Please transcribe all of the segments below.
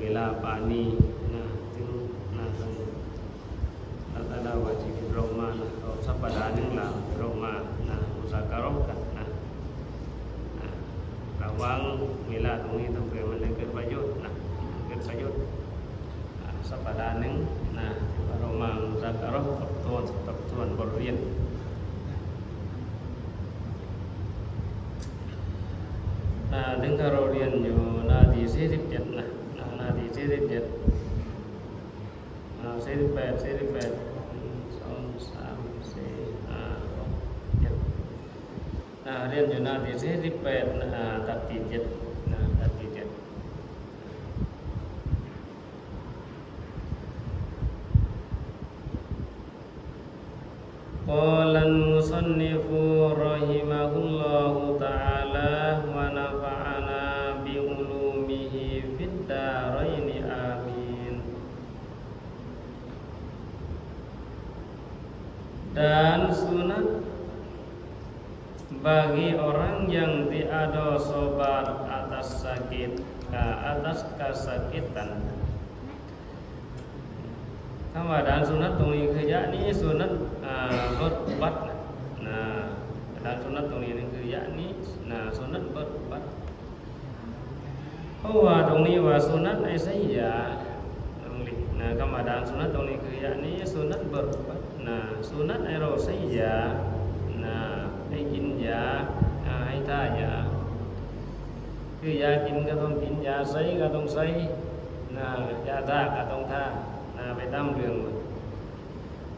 เวลาป่านนี้นะถึงนะตั้งแล้วก็ได้ว่าชีวิตเรามานะเราสัปดาห์ห นามานะอุตสาหกรรมกันนะนะระวังเวลาตรงนี้ต้องเกิดมันได้เกิดประโยชน์นะเประโยชน์อ่าสัปดาห์หนึงนะที่ว่าเรามาอุตสาหกรรมทบทวนทบทวนบทเรียนนะถึงถ้าเราเรียนอยู่หนาทีสี่สิบแปดสี่สิบเจ็ดเซริแปดเซริแปดหนึ่งสองสามสี่ห้าหกเจ็ดเรียนอยู่นาที่เซริแปดนาตัดที่เจ็ด bagi orang yang tiada sobat atas sakit ke atas kesakitan คำว่าดานสุนัตตรงนี้คือยะนี้สุนัตอ่าบดบัตนะนะดานสุนัตตรงนี้นี่คือ ยาอาให้ท่าให้ท่ายาคือยากินก็ต้องกินยาใส่ก็ต้องใส่นะยาท่าก็ต้องท่า Nah, betam đường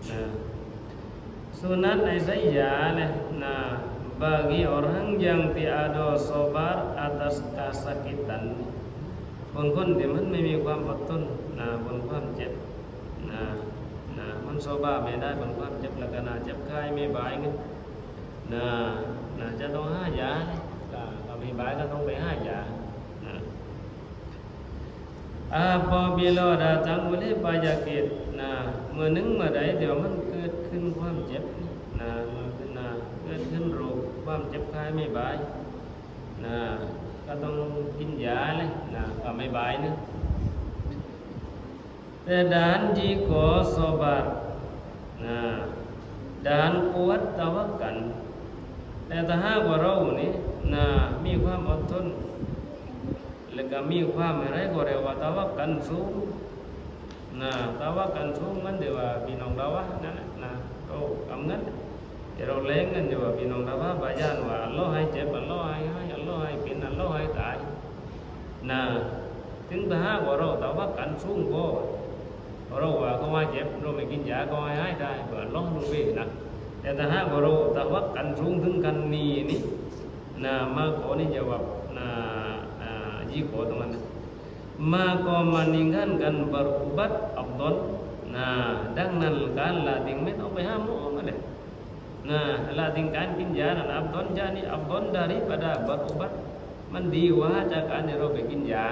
Nah, sunat saya nah bagi orang yang tiada sabar atas kesakitan บางคนที่มันไม่มีความอดทนนะบนความเจ็บนะนะมันโซบาไม่ได้บนความเจ็บแล้วก็น่าเจ็บไข้ไม่บายเงี้ย นะนะจะต้องห้ายาก็ก็ไม่บายก็ต้องไปห้ายานะ apabila datang oleh penyakit nah เมื่อนึงเมื่อใดเดี๋ยวมันเกิดขึ้นความเจ็บนะเมันขึ้นนะเกิดขึ้นโรคความเจ็บไข้ไม่บายนะก็ต้องกินยาเลยนะก็ไม่บายนะแต่ dan jika sobat nah dan kuat tawakal แต่ถ้าหากว่าเรานี่นะมีความอดทน แล้วก็มีความอะไรก็เรียกว่าตาวักกันสูงนะตาวักกันสูงมันเดี๋ยวว่าพี่น้องเราวะนั่นนะเรากำเงินเดี๋ยวเราเล้งกันเดี๋ยวว่าพี่น้องเราวะบาจานว่าลลอให้เจ็บลลอให้ให้ลลอให้เป็นลลอให้ตายนะถึงถ้าหากว่าเราตาวักกันสูงก็เราว่าเขาว่าเจ็บเราไม่กินยาก็ให้ได้เผื่ออัลลอฮ์รู้เองนะ แต่ถ้าหากว่าเราตาวักกันสูงถึงกันนี้นี่นะมาขอนี่จะว่านะ jika teman maka meninggalkan berubat abdon nah dengan kala tingmet apa hamu mana nah la tingkan pinjaran abdon jani abdon daripada berubat mandi wajakan ro ไปกินยา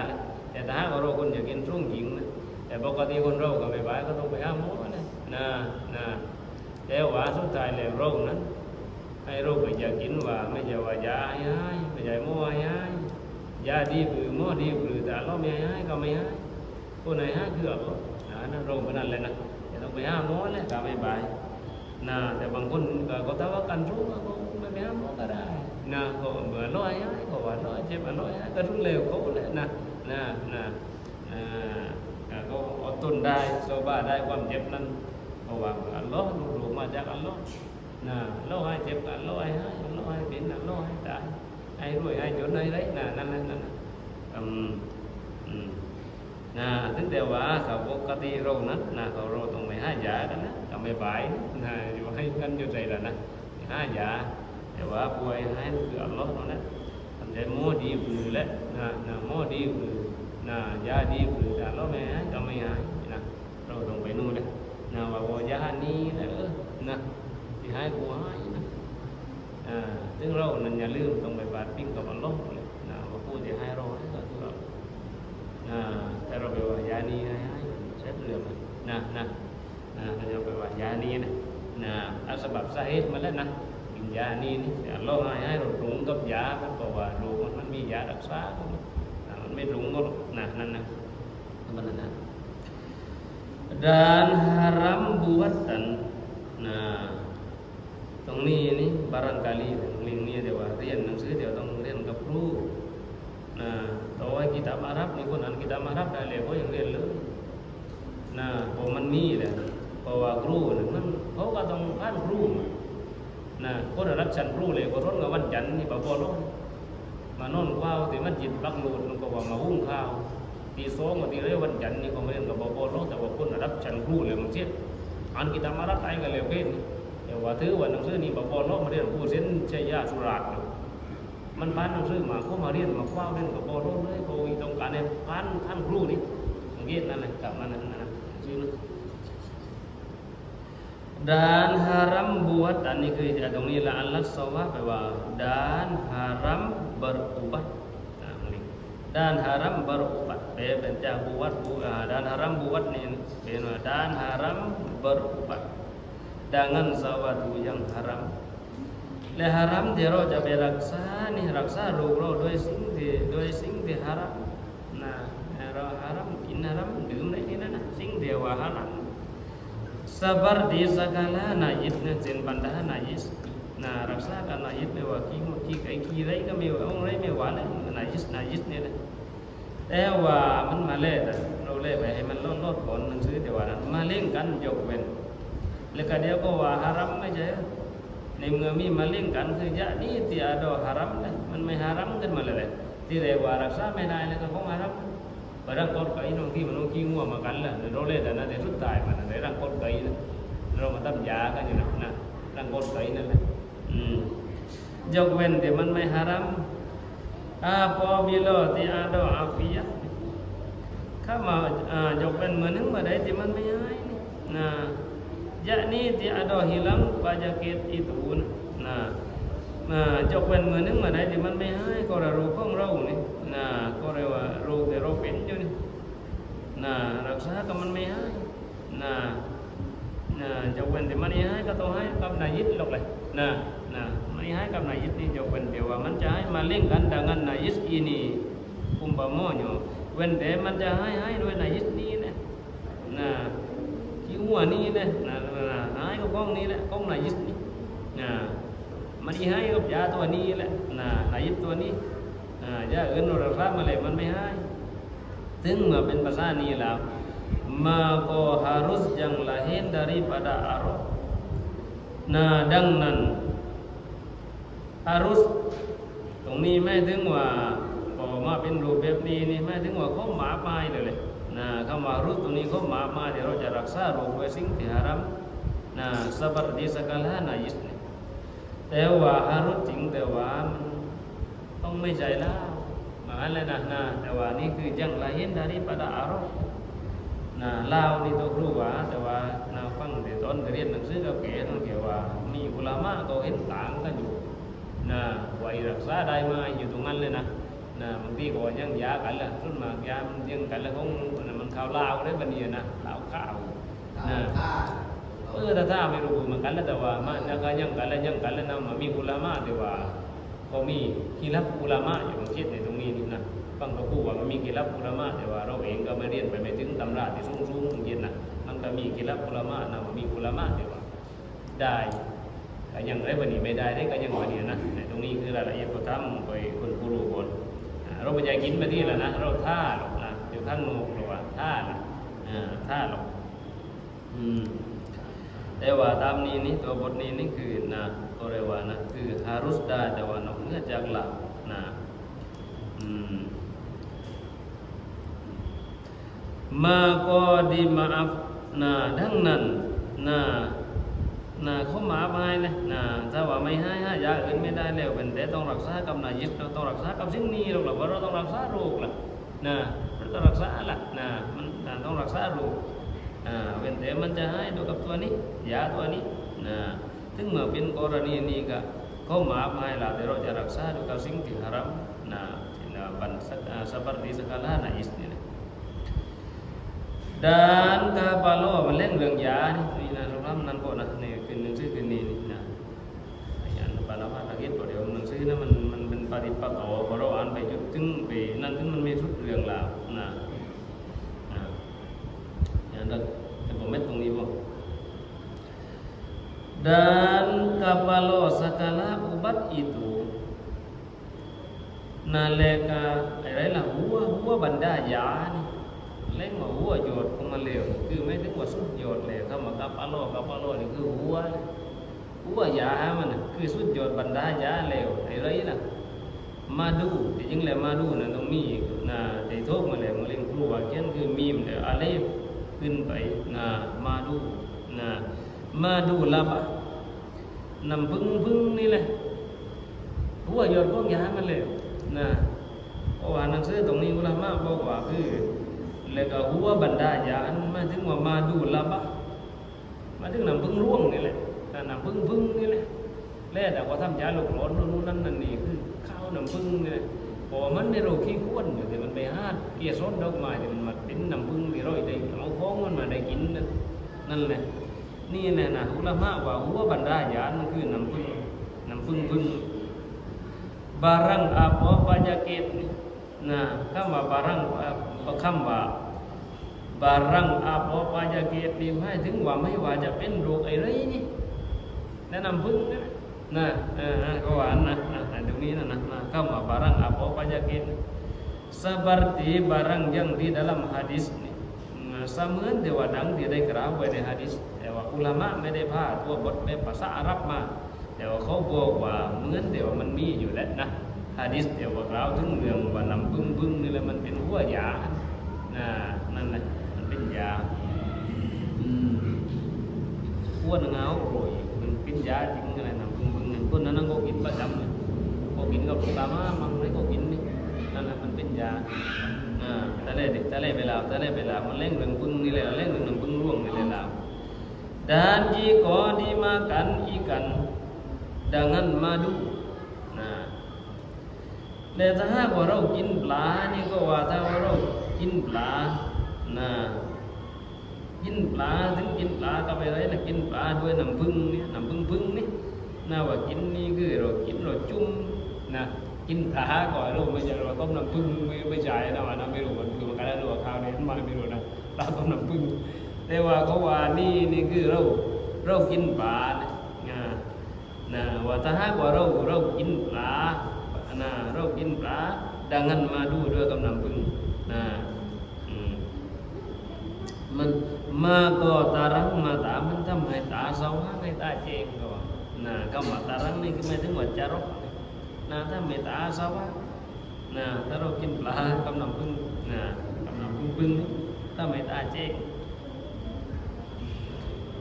แต่ถ้าเราคนอยากกินช่วงหญิง แต่ว่าสุดท้ายแล้วเรานั้นให้เราไปอยากกินว่าไม่ใช่ว่ายาให้ไม่ใช่หม้อให้ยาดีหรือหม้อดีหรือแต่เราไม่ให้ก็ไม่ให้คนไหนให้คืออัลลอฮ์นะโรงพนันเลยนะอย่าต้องไปห้ามหมอเลยก็ไม่บายนะแต่บางคนก็ก็ถ้าว่ากันรู้ก็ไม่ไปห้ามอก็ได้นะก็เบื่อร้อยให้ก็ว่าร้อยเจ็บร้อยให้ก็รู้เร็วเขาเลยนะนะนะก็อดทนได้โซบ้าได้ความเจ็บนั้นเพราะว่าอัลลอฮ์รู้ จากอัลลอฮ์นะอัลลอฮ์ให้เจ็บอัลลอฮ์ให้ให้อัลลอฮ์ให้เป็นอัลลอฮ์ให้ตายให้รวยให้จนให้ไรนะนั่นนั่นนั่นอืมอืมนะถึงแต่ว่าเขาปกติเรานั้นนะเขาเราต้องไปหายากันนะก็ไม่ไปนะอยู่ให้กันอยู่ใจแล้วนะหายาแต่ว่าป่วยให้คืออัลลอฮ์เท่านั้นทำใจโมดีฝือแล้วนะนะโมดีฝือนะยาดีฝือแต่เราไม่หายก็ไม่หายนะเราต้องไปนู่นเลยนะว่าว่ายานี้นะเออ นะที่ให้กูให้นะอ่าซึ่งเรานั้นอย่าลืมต้องไปบาดปิ้งกับอัลลอฮ์เลยนะว่าผู้ที่ให้เราให้ก็คือเรา Nah, taruh bawah yani saya belum. Nah, nah. Nah, taruh bawah yani nah. Nah, al sebab sahih มาแล้วนะกินยานี้นี่แต่เราให้ให้เราปรุงกับยามันบอกว่าดูมันมันมียารักษาของมันมันไม่ปรุงก็หรอกนะนั่นนะมันนั่นนะ dan haram buatan nah ตรงนี้นี่บารางกาลีลิงนี่เดี๋ยวว่าเรียนหนังสือเดี๋ยวต้องเรียนกับครู Nah, tahu kitab Arab ni pun kitab Arab dah level yang รียนเลยนะพอมันมีแหละเพราะว่าครูนี่นเขาก็ต้องผ่านครูนะคนรับชันครูเลยก็ร้นกับวันจันทร์นี่ปะบอลงมานอนข้าวที่มันจิตบักลูดมันก็ว่ามาหุ้งข้าวตีสองกับตีเรวันจันทร์นี่ก็ไม่เล่นกับบอลลงแต่ว่าคนรับชันครูเลยมันเช็ด อ่านกิตาบอารับไอ้กันเลยเพ่นแต่ว่าถือว่าหนังสือนี่ปะบอลลงมาเรียนผู้เส้นชัยยาสุราษฎร์มันผ่านหนังสือมาเข้ามาเรียนมาคว้าเรียนกับบอลเลยเขาต้องการให้ผ่านท่านครูนี่สังเกตนั่นแหละกลับมานั่นนะชื่อ dan haram buat dan ini kerja tong ni la Allah sawah bahwa dan haram berubat nah, dan haram berubat be bencah buat bu, ah, dan haram buat ni be dan haram berubat dengan sesuatu yang haram และฮารัมที่เราจะไปรักษานี่รักษาโรคเราด้วยสิ่งที่ด้วยสิ่งที่ฮารัมนะเราฮารัมกินฮารัมดื่มอะไรนี่นะสิ่งที่ว่าฮารัม seperti segala najis na jen bandahan najis na rasakan najis me wa ki mo ki kai ki rai ka me wa ong rai me wa le najis najis ne na แต่ว่ามันมาเล่แต่เราเล่ไปให้มันลดลดก่อนหนังสือแต่ว่านั้นมาเล่นกันยกเว้นแล้วก็เดี๋ยวก็ว่าฮารัมไม่ใช่ในเมื่อมีมาเล่นกันคือยะนี่ที่อาดอฮารัมเลยมันไม่ฮารัมกันมาเลยที่เรียกว่ารักษาไม่ได้เลยก็คงฮารัมไปรังกดไก่น้องที่มันน้องขี้งัวมากันละเราเล่แต่นั้นแต่สุดท้ายมันในรังกดไก่นะเรามาตั้มยากันอยู่นะนะรังกดไก่นั่นแหละอืมยกเว้นแต่มันไม่ฮารัม อาพอบิโลที่อาดออาฟียะข้ามาอ่ายกเป็นเหมือนนึงมาได้ที่มันไม่ย้ายนะยะนี้ที่อดอห hilang pajakit itu nah nah จกเป็นเหมือนนึงมาได้ที่มันไม่ใายก็เรารู้ของเรานี่นะก็เรียกว่ารู้แต่เราเป็นอยู่นี่นะรักษาก็มันไม่ใายนะนะจกเป็นที่มันไม่ให้ก็ต้องให้กับนายยิดหรอกเลยนะ นะไม่ให้กับนายิสนี่ยกเว้นเดียวว่ามันจะให้มาเล่นกันดังนั้นนายิสอีนี่คุมบะโมออยู่เว้นแต่มันจะให้ให้ด้วยนายิสนี่นะนะที่หัวนี่นะนะนะให้กับกล้องนี่แหละกล้องนายิสนี่นะมันจะให้กับยาตัวนี้แหละนะนายิสตัวนี้ยาอื่นเราทราบมาเลยมันไม่ให้ถึงเมื่อเป็นภาษานี้แล้ว maka harus yang lain daripada Arab. Nah, dengan งนั้น harus ตรงนี้ไม่ถึงว่าพอมาเป็นรูปแบบนี้นี่ไม่ถึงว่าเขาหมาไม้เลยเลยนะคำว่า harus ตรงนี้เขาหมาไม้ที่เราจะรักษารคด้วยสิ่งที่ haram นะ seperti segala najis นี่แต่ว่า harus จริงแต่ว่ามันต้องไม่ใช่แล้วมายเลยนะนะแต่ว่านี่คือยัง lahir daripada arah นะลาวนี่ตัวครูว่าแต่ว่านาฟังแต่ตอนเรียนหนังสือกับเก๋ต้องเกี่ยวว่ามีอุลามะก็เห็นต่างกันอยู่ นะว่ารักษาได้ไหมาอยู่ตรงนั้นเลยนะนะบางทีก็ยังยากันละรุ่นมากยามันยังกันละคงมันข่าวลาวได้บันนี้นะลาวข้าวนะเออถ้าถ้าไม่รู้เหมือนกันแล้วแต่ว่ามันยังกันยังกันแล้วยังกันแล้วนะมันมีอุลามะแต่ว่าก็มีคีรับอุลามะอยู่บางเช่นในตรงนี้นี่นะฟังก็พูดว่ามันมีกิรับอุลามะแต่ว่าเราเองก็ไม่เรียนไปไม่ถึงตำราที่สูงสูงเย็นนะมันก็มีกิรับอุลามะนะมันมีอุลามะแต่ว่าได้ ก็ยังได้วันนี้ไม่ได้ได้ก็ยังวันนี้นะแต่ตรงนี้คือรายละเอียดก็ทำไปคนผู้รู้คนเราไม่อยากินมาที่แล้วนะเราท่าหรอกนะอยู่ข้างนอกหรอกว่าท่านะท่าหรอกอืมแต่ว่าตามนี้นี่ตัวบทนี้นี่คือนะก็เรียกว่านะคือฮารุสดาแต่ว่านอกเหนือจากหลักนะอืมมาก็ดีมาอัฟนะดังนั้นนะ นะเขาหมาไปเลยนะถ้าว่าไม่ให้ให้ยาอื่นไม่ได้แล้วเป็นแต่ต้องรักษากับนายยิบเราต้องรักษากับสิ่งนี้เราหรอว่าเราต้องรักษาโรคล่ะนะเราต้องรักษาล่ะนะมันต้องรักษาโรคอ่าเป็นแต่มันจะให้ด้วกับตัวนี้ยาตัวนี้นะถึงเมื่อเป็นกรณีนี้ก็เขาหมาไปล่ะแต่เราจะรักษาด้วยกับสิ่งที่ haram nah nah ban seperti segala najis ini dan kapalo มันเล่นเรื่องยานี่นี่นะเราทำนั่นก็นะ นี่คือหนังสือคือนี่นี่นะอย่างปานาภาตะเกียบเดี๋ยวหนังสือนั้นมันมันเป็นปฏิปักษ์พอเราอ่านไปจนถึงไปนั่นถึงมันมีทุกเรื่องราวนะนะอย่างนั้นแต่ผมไม่ตรงนี้บ่ dan kapalo segala obat itu naleka adalah huwa huwa benda ya ni เล่นว่าหัวโยดของมันเร็วคือไม่ถึงว่าสุดโยดเลยถ้ามากับปลาโลกับปลาโลนี่คือหัวหัวยามันนะคือสุดโยดบรรดายาเร็วไอ้ไรนะมาดูที่จริงแล้วมาดูนะต้องมีนะที่ทุกมาแล้วมาเล่นครูว่าเขียนคือมีมเดี๋ยวอะไรขึ้นไปนะมาดูนะมาดูลับอะนำพึ่งพึ่งนี่แหละหัวโยดของยามันเร็วนะเพราะว่าหนังสือตรงนี้อุลามะบอกว่าคือ แล้วก็หัวบรรดาญาณมาถึงว่ามาดูละบะมาถึงน้ำพึ่งร่วงนี่แหละน้ำพึ่งพึ่งนี่แหละแล้วแต่ว่าทำยาหลกร้อนนู่นนั่นนั่นนี่คือข้าวน้ำพึ่งนี่แหละพอมันในเราขี้ข้วนอยู่แต่มันไปหาเกี่ยซดดอกไม้แต่มันมาเป็นน้ำพึ่งที่เราได้เอาของมันมาได้กินนั่นนั่นแหละนี่แหละนะอุลามะว่าหัวบรรดาญาณมันคือน้ำพึ่งน้ำพึ่งพึ่ง barang apa penyakit nah kama barang uh, คำว่า barang apa penyakit นี่หมายถึงว่าไม่ว่าจะเป็นโรคอะไรนี่แนะนำพึ่งนะนะเออก็ว่านะนะตรงนี้นะนะนะคำว่า barang apa penyakit seperti barang yang di dalam hadis ni nah, เสมือนที่ว่าดังที่ได้กล่าวไว้ในหะดีษแต่ว่าอุลามะไม่ได้พาตัวบทเป็นภาษาอาหรับมา แต่ว่าเขาบอกว่าเหมือนเดี๋ยวมันมีอยู่แล้วนะ ฮะดิษเดี๋ยวว่ากล่าวถึงเรื่องว่านำพึ่งพึ่งนี่แหละมันเป็นหัวยานะนั่นแหละมันเป็นยาอืมหัวหนังเอาโอ้ยมันเป็นยาจริงอะไรนำพึ่งพึ่งเนี่ยคนนั้นก็กินประจำเลยก็กินกับตามามังเลยก็กินนี่นั่นแหละมันเป็นยาอ่าแต่เลยแต่เลยเวลาแต่เลยเวลามันเล่นเรื่องพึ่งนี่แหละเล่นเรื่องน้ำพึ่งร่วงนี่แหละ dan jika dimakan ikan dengan madu นะ แต่ถ้าหากว่าเรากินปลานี่ก็ว่าถ้าว่าเรากินปลานะกินปลาถึงกินปลาก็ไปไรนะกินปลาด้วยน้ำผึ้งนี่น้ำผึ้งผึ้งนี่น่าว่ากินนี่คือเรากินเราจุ่มนะกินปลาก่อนเราไม่ใช่เราต้มน้ำผึ้งไม่ไม่ใช่นะว่านะไม่รู้มันคือมันการรู้ว่าข้าวนี้มาไม่รู้นะปลาต้มน้ำผึ้งแต่ว่าเขาว่านี่นี่คือเราเรากินปลานะนะว่าถ้าหากว่าเราเรากินปลา นะเรากินปลาดังนั้นมาดูด้วยกำลังพึ่งนะอืมมันมาก็ตารังมาตามันทำให้ตาสว่างให้ตาเจงก็ว่านะคำว่าตารังนี่คือหมายถึงว่าจารกนะถ้าไม่ตาสว่างนะถ้าเรากินปลากำลังพึ่งนะกำลังพึ่งพึ่งนี่ถ้าไม่ตาเจง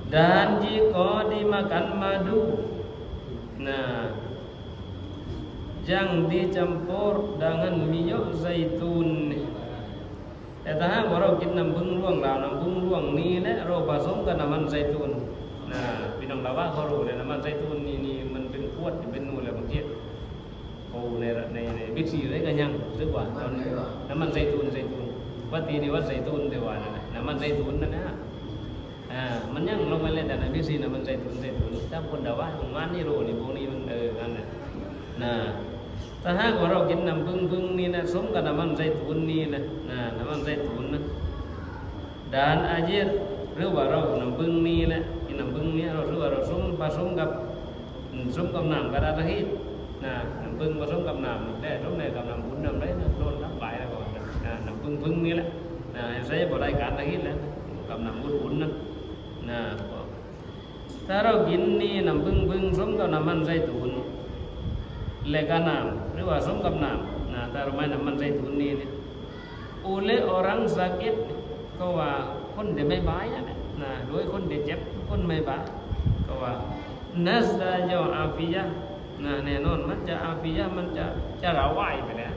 dan jika dimakan madu nah yang dicampur dengan minyak zaitun แต่ถ้าหากว่าเรากินน้ำผึ้งร่วงเหล่าน้ำผึ้งร่วงนี้และเราผสมกับน้ำมันไซตูนนะพี่น้องเราว่าเขารู้เลยน้ำมันไซตูนนี่นี่มันเป็นขวดเป็นนู่นเลยบางทีโอ้ในในในบิ๊กซีเลยกันยังซื้อกว่าตอนนี้น้ำมันไซตูนไซตูนวัดตีนี่วัดไซตูนเดี๋ยวว่านั่นแหละน้ำมันไซตูนนั่นนะอ่ามันยังลงมาเล่นแต่ในพิซีนะมันใจตุนใจตุนถ้าคนเดาว่าของมันนี่รู้นี่พวกนี้มันเออกันนะนะ ถ้าหากว่าเรากินน้ำพึ่งพึ่งนี่นะสมกับน้ำมันใจตุนนี่นะน้ำมันใจตุนนะดานอาเจรหรือว่าเราน้ำพึ่งนี่แหละกินน้ำพึ่งนี่เราหรือว่าเราสมผสมกับอืมสมกับน้ำกระดาษตะหิดนะน้ำพึ่งผสมกับน้ำได้สมในกับน้ำบุญน้ำไรนะโดนรับไหวแล้วก่อนนะน้ำพึ่งพึ่งนี่แหละนะใช้บ่ได้การตะหิดแล้วนะกับน้ำบุญบุญนั่นะถ้าเรากินนี่น้ำพึ่งพึ่งสมกับน้ำมันไส้ตูน lega nam riwa som kam nam nah taruh mana man zaitun ni oleh orang sakit ก็ว่าคนเดียวไม่บายนะนะโดยคนเดียวเจ็บคนไม่บายก็ว่านัสดาโยอาฟิยะนะแน่นอนมันจะอาฟิยะมันจะจะระวายไปแล้ว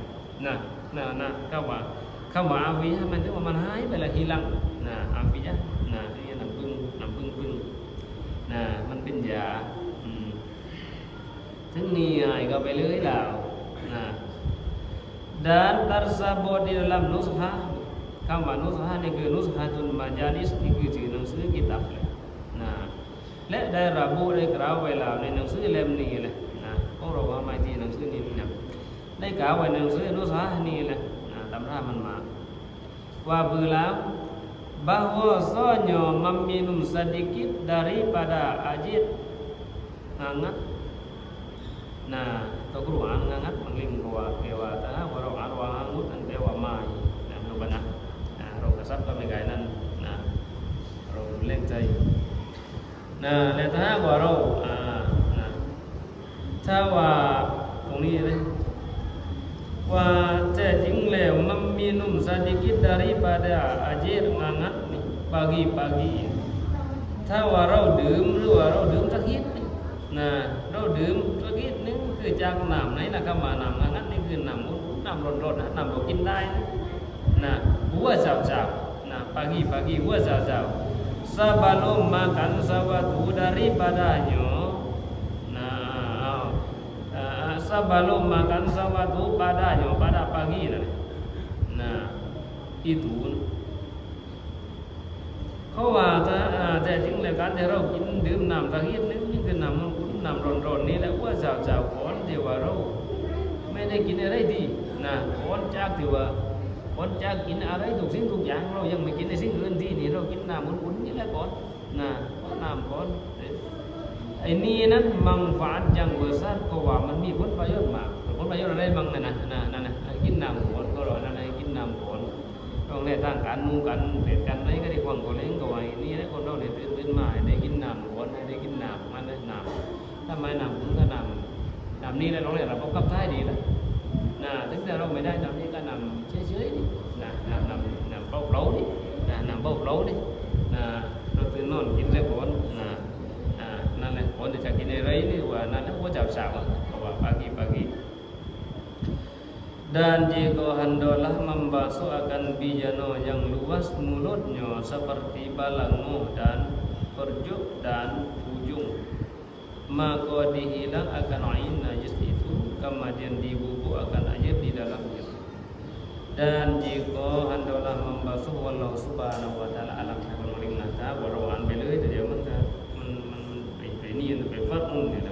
นะนะนะก็ว่าคำว่าอาฟิยะมันจะว่ามันหายไปล้ว hilang นะอาฟิยะนะนี่น้ำพึ่งน้ำพึ่งพึ่งนะมันเป็นยา อืมซึ่งนี่ไงก็ไปเรื่อยแล้วนะ dan tersebut di dalam nusha คำว่านุสฮะนี่คือนุสฮะตุนมาจาลิสนี่คือชื่อหนังสือกิตับเลยนะและได้ระบุได้กล่าวไว้แล้วในหนังสือเล่มนี้เลยนะพวกเราว่ามาที่หนังสือนี้นะได้กล่าวไว้ในหนังสือนุสฮะนี่เลยนะตำรามันมาว่า bilang bahwasanya meminum sedikit daripada ajit hangat นาตกรูอังงัดมังลิมรัวเอวาตาวรองารวาอังุตันเดวามายนะนุบนะนะเรากระซับก็ไม่ไกลนั่นนะเราเล่นใจนะเลตาวาเราอ่านะถ้าว่าตรงนี้เลยว่าจะจริงแล้วมันมีนุ่มซาดิกิด daripada อาเจรงงัดนี่ pagi pagi ถ้าว่าเราดื่มหรือว่าเราดื่มสักนิดนะเราดื่ม คือจากน้ำไหนนะครับมาน้ำงางัดนี่คือน้ำอุ่นน้ำร้อนๆนะน้ำเรากินได้นะนะหัวเจ้าๆนะ pagi-pagi หัวเจ้าๆ sebelum makan sesuatu daripadanya nah uh, sebelum makan sesuatu padanya pada pagi nah, nah itu เขาว่าถ้าอ่แต่จริงแล้วการที่เรากินดื่มน้ำตะกี้นี่นี่คือน้ำมันน้ำร้อนๆนี่แหละว่าเจ้าเจ้าก่อน ทว่าเราไม่ได้กินอะไรดีนะพ้นจากที่ว่าพ้นจากกินอะไรทุกสิ่งทุกอย่างเรายังไม่กินในสิ่งอื่นที่นี่เรากินน้ำอุ่นๆนี่แหละก่อนนะน้ำก่อนไอ้นี่นั้นมังฝานจังเบอร์ซันก็ว่ามันมีผลประโยชน์มากผลประโยชน์อะไรบ้างนะนะนะนะนะกินน้ำก่อนก็รอนั่นไอ้กินน้ำก่อนต้องเล่ทางการนู่กันเด็ดกันไรก็ได้ความก็เล่ก็ว่านี่แล้วคนเราเนี่ยตื่นมาได้กินน้ำก่อนได้กินน้ำมันได้น้ำทำไมน้ำคุณก็น้ำ ปล่านี่นะเราตื่นนอนกินแล้วก่อนนะอ่านั่นแหละก่อนจะกินอะไรนี่ว่านั่นแหละว่าจับสาวว่า pagi pagi dan jika hendalah membasuh akan bijano yang luas mulutnya seperti balangu dan perjuk dan ujung maka dihilang akan ain najis itu kemudian dibubuk akan air di dalamnya dan jika hendalah membasuh wallahu subhanahu wa ta'ala alam hakul maling nata warawan belu itu dia maka men men ini yang ไป